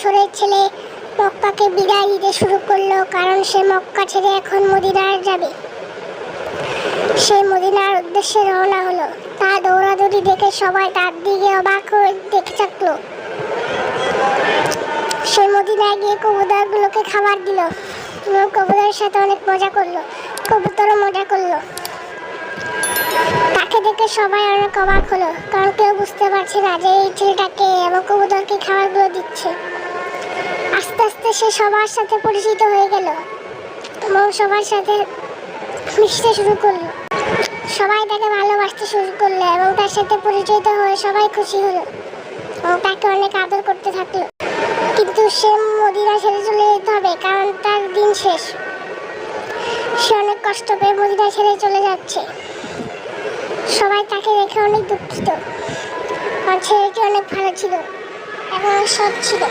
বছরের ছেলে মক্কাকে বিদায় দিতে শুরু করল, কারণ সে মক্কা ছেড়ে এখন মদিনায় যাবে। সে মদিনার উদ্দেশ্যে রওনা হলো। তা দৌড়াদৌড়ি দেখে সবাই তার দিকে অবাক হয়ে দেখে থাকল। সে মদিনায় গিয়ে কবুতরগুলোকে খাবার দিল। কবুতরের সাথে অনেক মজা করল। কবুতরও মজা করল। তাকে দেখে সবাই অনেক অবাক হলো, কারণ কেউ বুঝতে পারছে না যে এই ছেলেটাকে এবং কবুতরকে খাবারগুলো দিচ্ছে। আস্তে সে সবার সাথে পরিচিত হয়ে গেল। এবং সবার সাথে মিশতে শুরু করল। সবাই তাকে ভালোবাসতে শুরু করল এবং তার সাথে পরিচিত হয়ে সবাই খুশি হলো এবং তাকে অনেক আদর করতে থাকল। কিন্তু সে মদিনা ছেড়ে চলে যেতে হবে, কারণ তার দিন শেষ। সে অনেক কষ্ট পেয়ে মদিনা ছেড়ে চলে যাচ্ছে। সবাই তাকে দেখে অনেক দুঃখিত। আর ছেলেটি অনেক ভালো ছিল এবং সৎ ছিল।